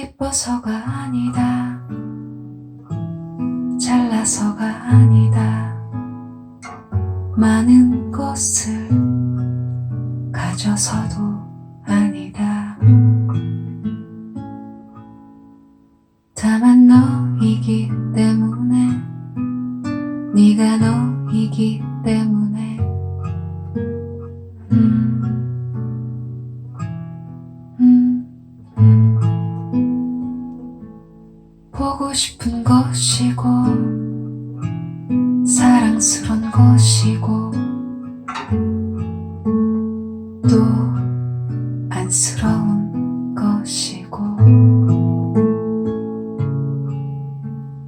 예뻐서가 아니다. 잘나서가 아니다. 많은 것을 가져서도 아니다. 다만 너이기 때문에 네가 너이기 때문에 음, 음, 싶은 것이고 사랑스런 것이고 또 안쓰러운 것이고.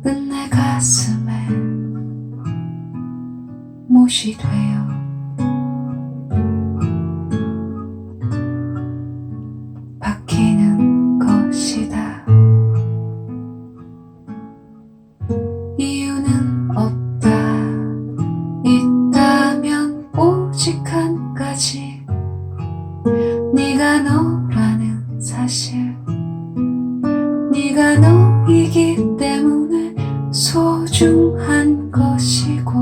은내 가슴에 못이 되어 네가 너라는 사실. 네가 너이기 때문에 소중한 것이고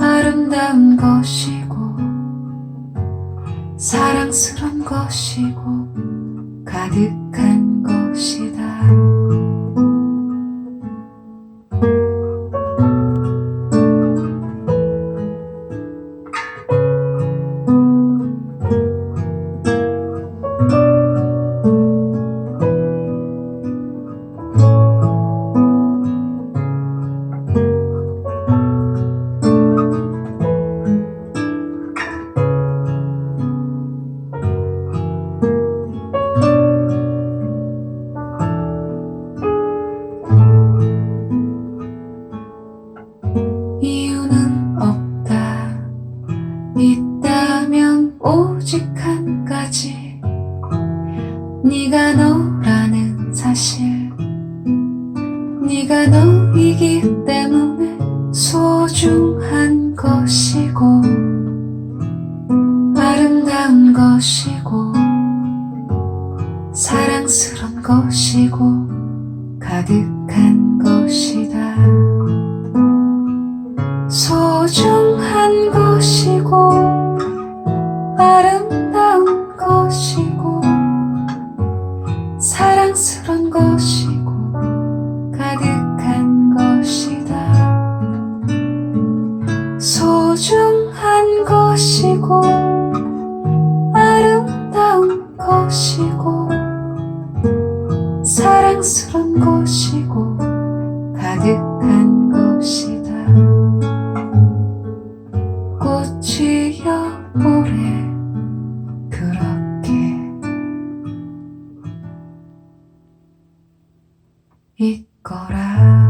아름다운 것이고 사랑스런 것이고 가득한 것이다. 가지. 네가 너라는 사실. 네가 너이기 때문에 소중한 것이고 아름다운 것이고 사랑스런 것이고 가득한 것이다. 소중한 것이고 아름다운 것이고 사랑스런 것이고 가득한 것이다. 소중한 것이고 아름다운 것이고 사랑스런 것이고 가득한 것이다. 꽃이여 오래 있거라.